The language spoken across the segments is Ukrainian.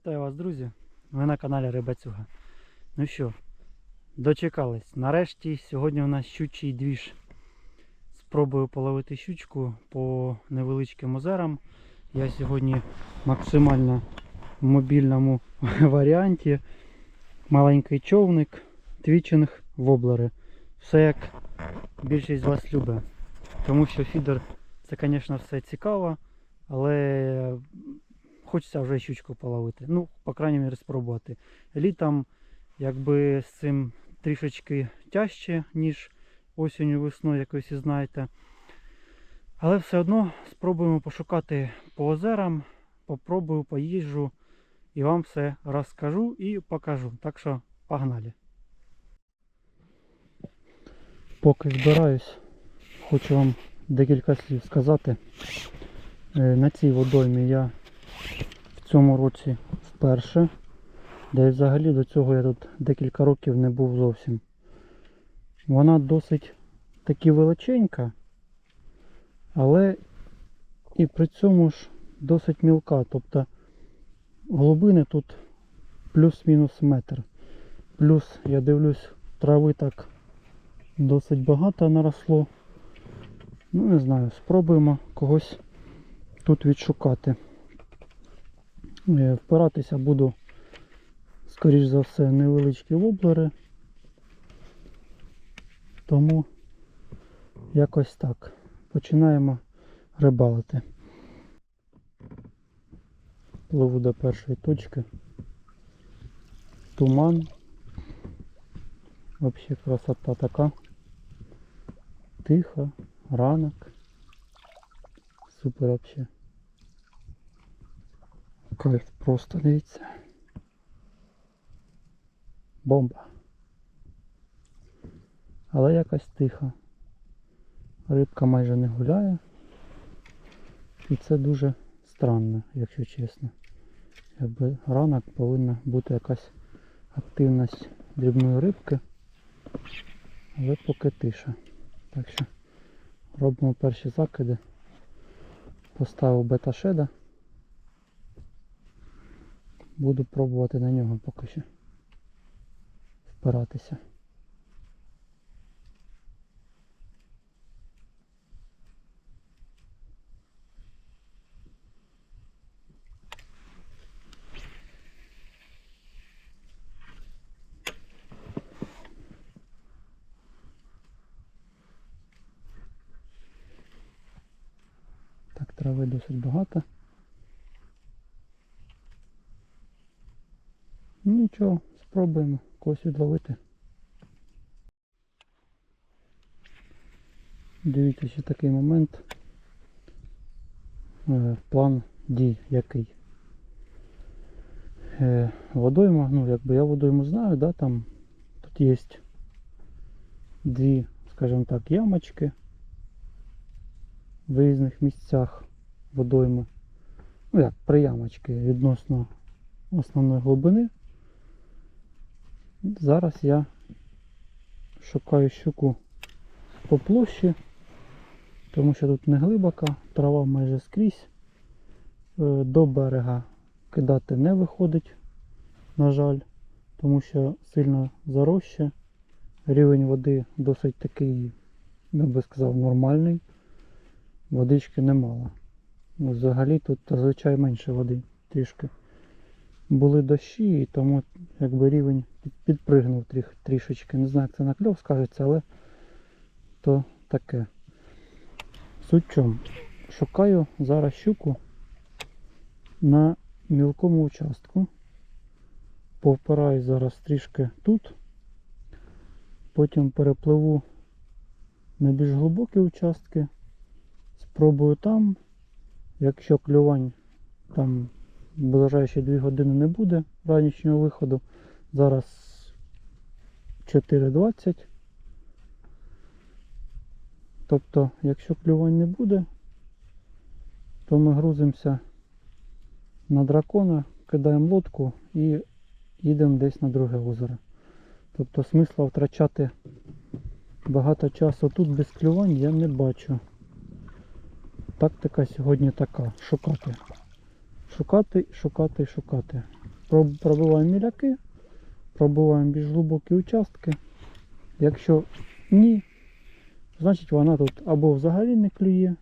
Вітаю вас, друзі! Ви на каналі Рибацюга. Ну що, дочекались. Нарешті сьогодні у нас щучий двіж. Спробую половити щучку по невеличким озерам. Я сьогодні максимально в мобільному варіанті. Маленький човник, твічинг, воблери. Все як більшість з вас любить. Тому що фідер це, звісно, все цікаво, але хочеться вже щучку половити. Ну, по крайній мірі, спробувати. Літом, якби з цим трішечки тяжче, ніж осінню весною, як ви всі знаєте. Але все одно спробуємо пошукати по озерам, попробую, поїжджу і вам все розкажу і покажу. Так що погнали. Поки збираюсь, хочу вам декілька слів сказати. Е, На цій водоймі я цьому році вперше. Де й взагалі до цього я тут декілька років не був зовсім. Вона досить таки величенька, але і при цьому ж досить мілка. Тобто глибини тут плюс-мінус метр. Плюс я дивлюсь, трави так досить багато наросло. Ну не знаю, спробуємо когось тут відшукати. Е, Впиратися буду, скоріш за все, невеличкі воблери. Тому якось так. Починаємо рибалити. Пливу до першої точки. Туман. Взагалі красота така. Тихо, ранок. Супер вообще. Кайф просто дивіться. Бомба. Але якось тихо. Рибка майже не гуляє. І це дуже странно, якщо чесно. Якби ранок повинна бути якась активність дрібної рибки. Але поки тиша. Так що робимо перші закиди. Поставив бета-шеда. Буду пробувати на нього поки що впиратися. Так, трави досить багато. Ну нічого, спробуємо когось відловити. Дивіться, ще такий момент. Е, План дій який. Е, Водойма, ну якби я водойму знаю, да, там тут є дві, скажімо так, ямочки в різних місцях водойми. Ну як приямочки відносно основної глибини. Зараз я шукаю щуку по площі, тому що тут не глибока, трава майже скрізь. Е, До берега кидати не виходить, на жаль, тому що сильно заросше. Рівень води досить такий, я би сказав, нормальний. Водички немало. Взагалі тут зазвичай менше води трішки. Були дощі, і тому якби рівень підпригнув трішечки. Не знаю, як це на кльов скажеться, але то таке. Суть чому? Шукаю зараз щуку на мілкому участку. Повпираю зараз трішки тут. Потім перепливу на більш глибокі участки. Спробую там. Якщо клювань там в ближайші 2 години не буде ранішнього виходу. Зараз 4.20. Тобто, якщо клювань не буде, то ми грузимося на дракона, кидаємо лодку і їдемо десь на друге озеро. Тобто смисла втрачати багато часу тут без клювань я не бачу. Тактика сьогодні така. Шукати. Шукати, шукати, шукати. Пробиваємо міляки, пробиваємо більш глибокі участки. Якщо ні, значить вона тут або взагалі не клює.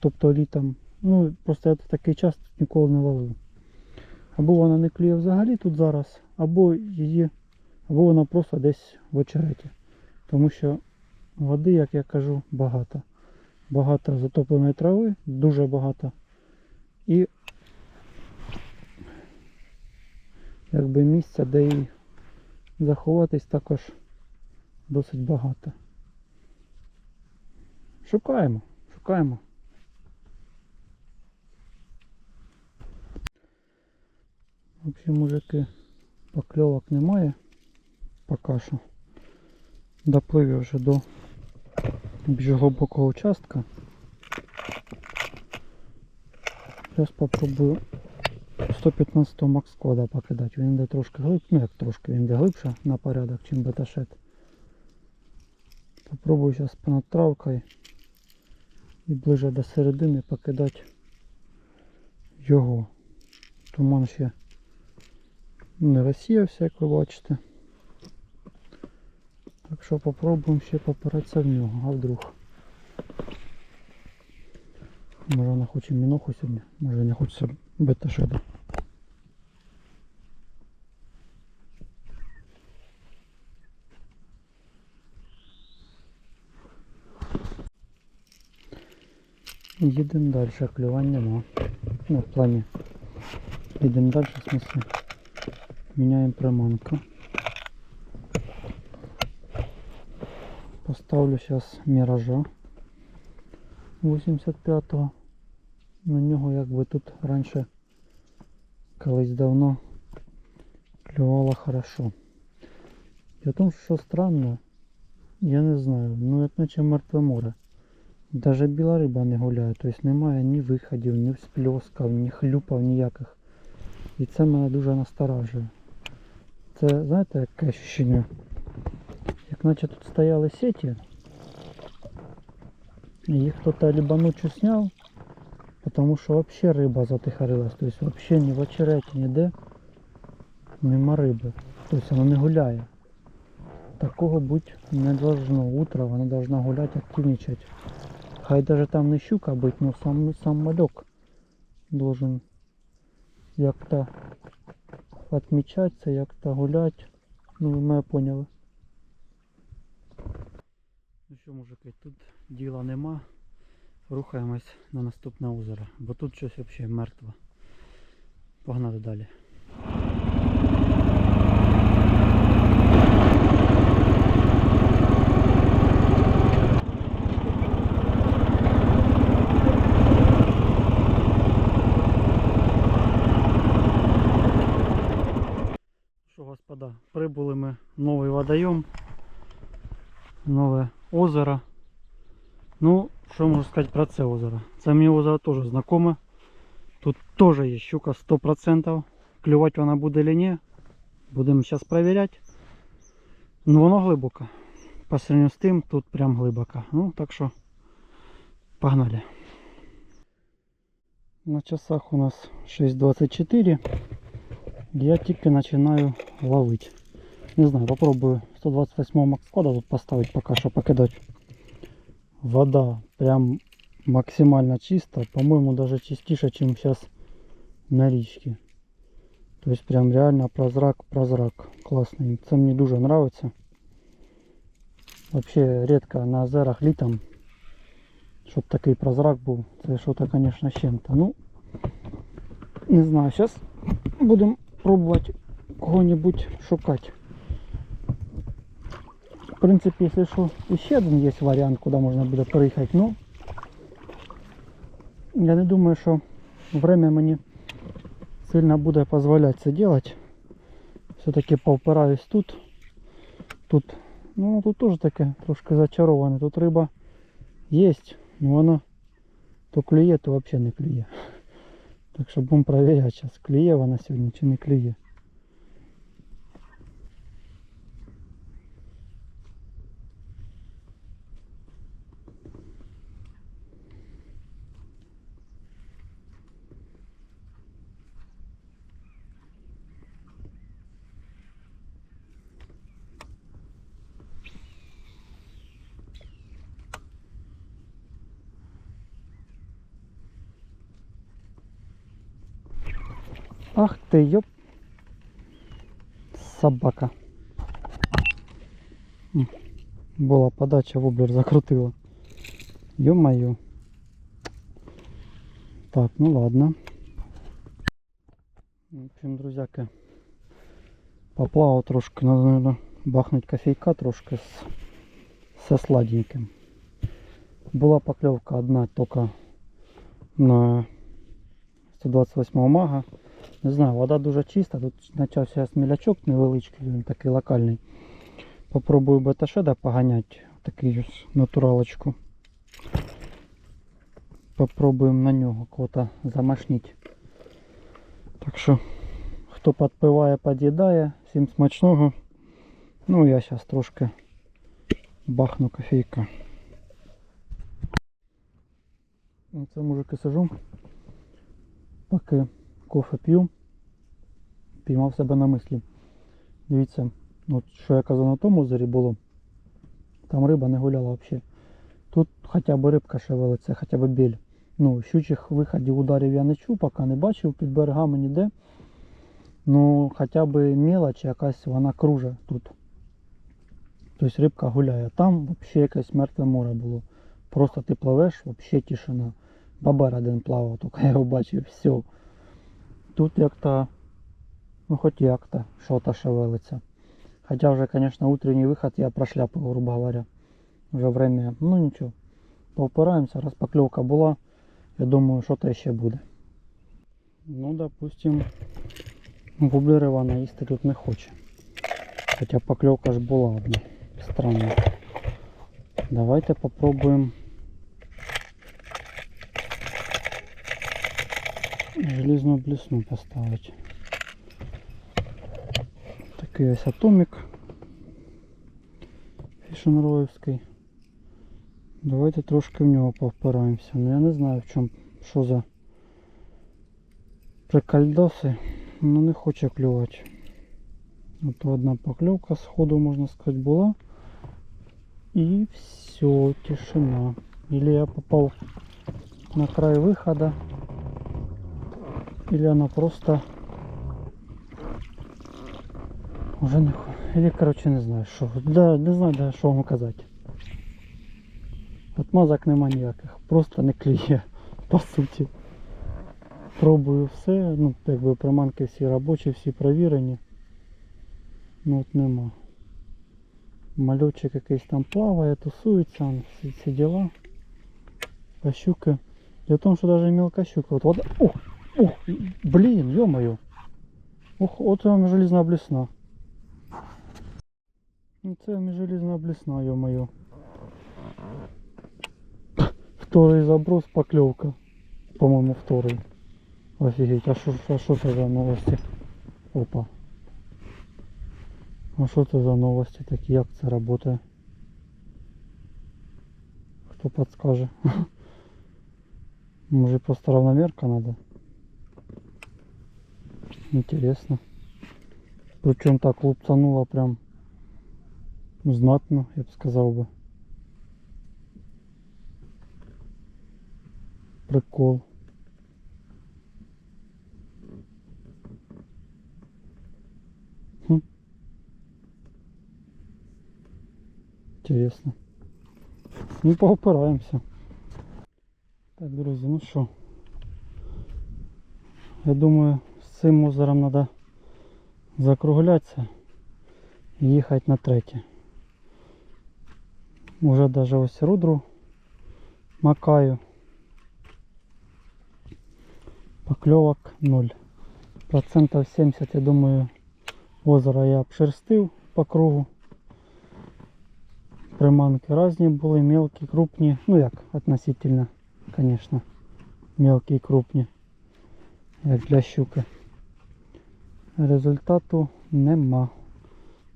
Тобто літом, ну просто я такий час тут ніколи не ловив. Або вона не клює взагалі тут зараз, або її, або вона просто десь в очереті. Тому що води, як я кажу, багато. Багато затопленої трави, дуже багато. І якби місця, де їй заховатись також досить багато. Шукаємо, шукаємо. В общем, мужики, покльовок немає поки що. Доплив я вже до більш глибокого участка. Зараз попробую 115 Макс Кода покидати. Він йде трошки глибше, ну як трошки, він йде глибше на порядок, чим беташет. Попробую зараз понад травкою і ближе до середини покидати його. Туман ще не розсіявся, як ви бачите. Так що попробуємо ще попиратися в нього, а вдруг. Може вона хоче міноху сьогодні, може не хочеться бета-шеда. Їдемо далі, клювань нема. Ну, в плані. Їдемо далі, в смысле. Міняємо приманку. Поставлю сейчас міража 85-го. На нього якби тут раніше колись давно клювало хорошо. В тому, що странно, я не знаю, ну як наче мертве море. Даже біла риба не гуляє, тобто немає ні виходів, ні всплесків, ні хлюпав ніяких. І це мене дуже насторажує. Це, знаєте, яке ощущення? Як наче тут стояли сети, і їх хтось либо ночью сняв, потому що вообще риба затихарилась. Тобто вообще ні в очереті, ніде нема риби. Тобто вона не гуляє. Такого бути не должно. Утро вона должна гуляти, активничать. Хай даже там не щука бить, но сам, сам мальок должен як-то отмічатися, як-то гуляти. Ну, ви мене поняли. Ну що, мужики, тут діла нема. Рухаємось на наступне озеро, бо тут щось взагалі мертве. Погнали далі. Що, господа, прибули ми в новий водойом, нове озеро. Ну, що можу сказати про це озеро? Це мені озеро теж знакоме. Тут теж є щука 100%. Клювати вона буде чи ні. Будемо зараз перевіряти. Ну воно глибоко. По сравнению з тим, тут прям глибоко. Ну, так що погнали. На часах у нас 6.24. Я тільки починаю ловити. Не знаю, попробую 128 макс кода тут поставить пока что покидать. Вода прям максимально чиста. По-моему, даже чистіше, чем сейчас на річці. То есть прям реально прозрак, прозрак. Классный. Це мені дуже нравится. Вообще редко на озерах літом, щоб такий прозрак був. Це що-то, конечно, з чим-то. Ну, не знаю, сейчас будемо пробувати кого-нибудь шукати. В принципі, якщо що, ще один є варіант, куди можна буде переїхати. Ну, я не думаю, що время мені сильно буде дозволяти це робити. Все-таки повпираюсь тут. Тут, ну тут теж таке трошки зачароване. Тут риба є, але вона то клює, то взагалі не клює. Так що будемо перевіряти зараз, клює вона сьогодні чи не клює. Ах ти йоп. Собака. М, Була подача, воблер закрутила. Ё-моё. Так, ну ладно. В общем, друзяки, поплавав трошки, надо, наверное, бахнуть кофейка трошки з, со сладеньким. Була покльовка одна тільки на 128 мага. Не знаю, вода дуже чиста, тут почався смілячок невеличкий, він такий локальний. Попробую бета-шеда поганяти, такий ось натуралочку. Попробуємо на нього кота замашніть. Так що, хто підпиває, під'їдає, всім смачного. Ну, я зараз трошки бахну кофейка. Оце мужики сижу, поки кофе п'ю, піймав себе на мислі. Дивіться, от що я казав на тому озері було, там риба не гуляла взагалі. Тут хоча б рибка шевелиться, хоча б біль. Ну, щучих виходів ударів я не чув, поки не бачив під берегами ніде. Ну, хоча б мелоч якась вона кружа тут. Тобто рибка гуляє. Там взагалі якесь мертве море було. Просто ти пливеш, взагалі тишина. Бабер один плавав, тільки я його бачив, все. Тут як-то, ну хоч як-то, що-то шевелиться. Хоча вже, звісно, утренній виход я прошляпав, грубо говоря. Вже время, ну нічого. Повпираємося, раз покльовка була. Я думаю, що-то ще буде. Ну, допустим, воблер Івана їсти тут не хоче. Хоча покльовка ж була одна. Странно. Давайте попробуємо железную блесну поставить. Такий ось атомік фішенроївський. Давайте трошки в нього повпираємося. Ну я не знаю в чому, що за прикольдоси. Ну не хоче клювати. От одна покльовка сходу, можна сказати, була. И все, тишина. Или я попал на край выхода, или она просто уже не хо- Или, короче, не знаю, що. Да, не знаю, да, що вам казати. Отмазок нема ніяких, просто не клює, по суті. Пробую все, ну, якби приманки всі робочі, всі провірені. Ну от нема. Мальочек якийсь там плаває, тусується, он, всі ці діла. А щуки. Дело в том, что даже мелкощука. Вот, вот, ух, ух, блин, ё-моё. Ух, от вам железна блесна. Ну, Це вам і железна блесна, ё-моё. Второй заброс, поклевка. По-моему, второй. Офигеть, а что а шо это за новости? Опа. А що це за новості такі? Як це працює? Хто подскаже? Може просто равномерка надо? Интересно. Причем так лупцануло прям знатно, я б сказав би. Прикол. Интересно. Ну, поопираємося. Так, друзі, ну що. Я думаю, з цим озером треба закруглятися і їхати на третє. Уже даже ось рудру макаю. Покльовок 0. Процентов 70, я думаю, озеро я обшерстив по кругу. Приманки разные были, мелкие, крупные. Ну як, относительно, конечно. Мелкие, крупні. Як для щуки. Результату нема.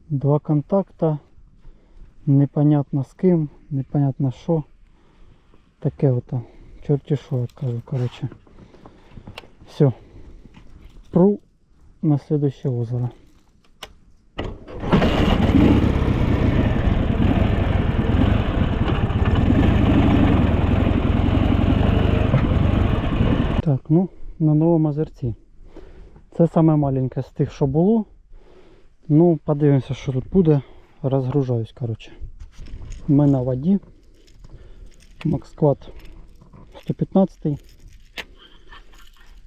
Два контакта. Непонятно з ким, непонятно що. Таке ото. Чорті що, я кажу, короче. Все. Пру на следующее озеро. Так, ну, на новому озерці. Це саме маленьке з тих, що було. Ну, подивимося, що тут буде. Розгружаюсь, коротше. Ми на воді. Максквад 115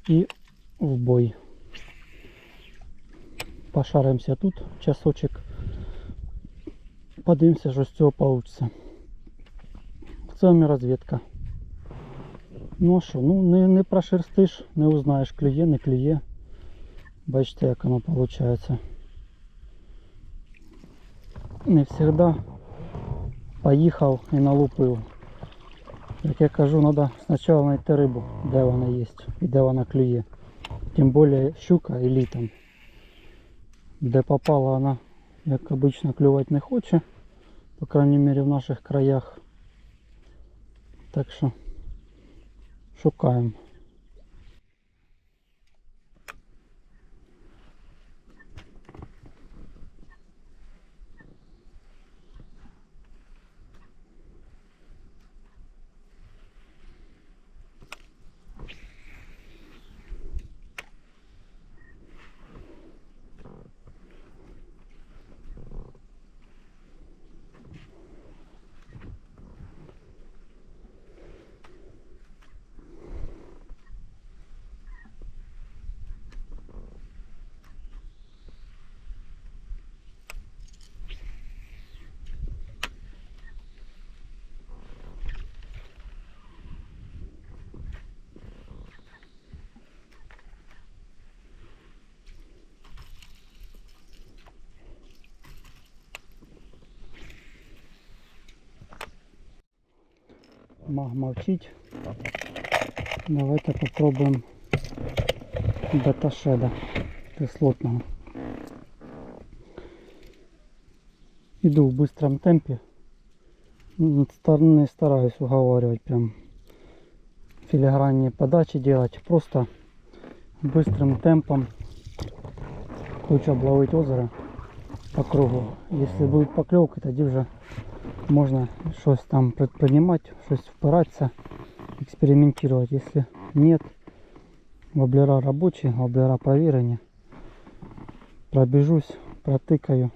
і в бой. Пошаримося тут часочок. Подивимося, що з цього вийде. І розвідка. Ну а що, ну не, не прошерстиш, не узнаєш, клює, не клює. Бачите, як воно виходить. Не завжди поїхав і налупив. Як я кажу, треба спочатку знайти рибу, де вона є і де вона клює. Тим більше щука і літом. Де попала вона, як обично, клювати не хоче. По крайней мере в наших краях. Так що шукаємо. Мовчить. Давайте попробуємо бета-шеда кислотного. Иду в быстром темпе. Не стараюсь уговаривать прям филигранные подачи делать. Просто быстрым темпом хочу обловить озеро по кругу. Если будет поклевка, тоді вже можна щось там предпринимать, щось впиратися, експериментувати. Якщо нет, воблера робочі, воблера провірені. Пробіжусь, протикаю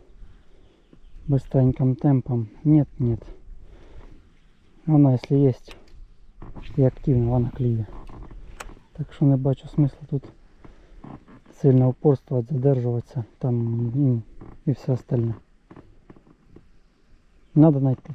быстреньким темпом. Нет, нет. Вона, якщо є і активна, вона клює. Так що не бачу смисла тут сильно упорствувати, задержуватися там ну, і все остальне. Надо найти.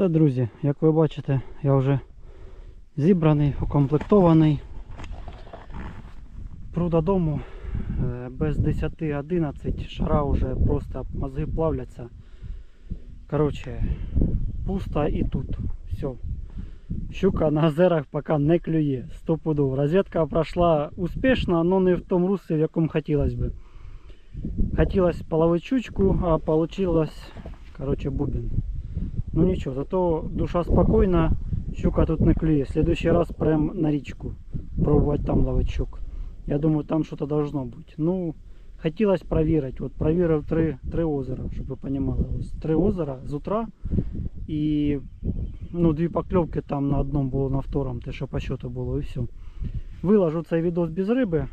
Все, друзі, як ви бачите, я вже зібраний, укомплектований. Пру додому е, без 10-11 шара вже просто мозги плавляться. Коротше, пусто і тут. Все. Щука на озерах поки не клює. Стопудово. Розвідка пройшла успішно, але не в тому руслі, в якому хотілося б. Хотілося половити щучку, а вийшло, коротше, бубен. Ну нічого, зато душа спокійна, щука тут не клює. Следующий раз прям на річку. Пробувати там ловити щук. Я думаю, там щось должно бути. Ну, хотілося перевірити. От перевірив три, три озера, щоб ви розуміли. Ось три озера з утра. І ну, дві покльовки там на одному було, на второму, те, що по счету було, і все. Виложу цей відос без риби.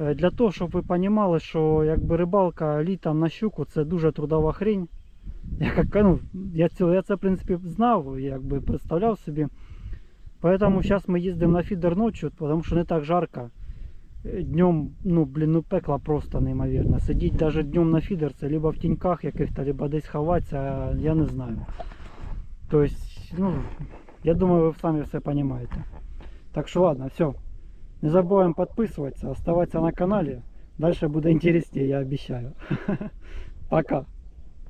Е, Для того, щоб ви розуміли, що якби рибалка літом на щуку це дуже трудова хрень. Я, як, ну, я, це, я це в принципі знав, якби представляв собі. Поэтому зараз ми їздимо на фідер ночью, тому що не так жарко. Е, Днем, ну, блін, ну пекло просто неймовірно. Сидіть навіть днем на фідер, це либо в тіньках яких-то, либо десь ховатися, я не знаю. Тобто, ну, я думаю, ви самі все розумієте. Так що ладно, все. Не забуваємо підписуватися, оставатися на каналі. Дальше буде інтересніше, я обіцяю. Пока.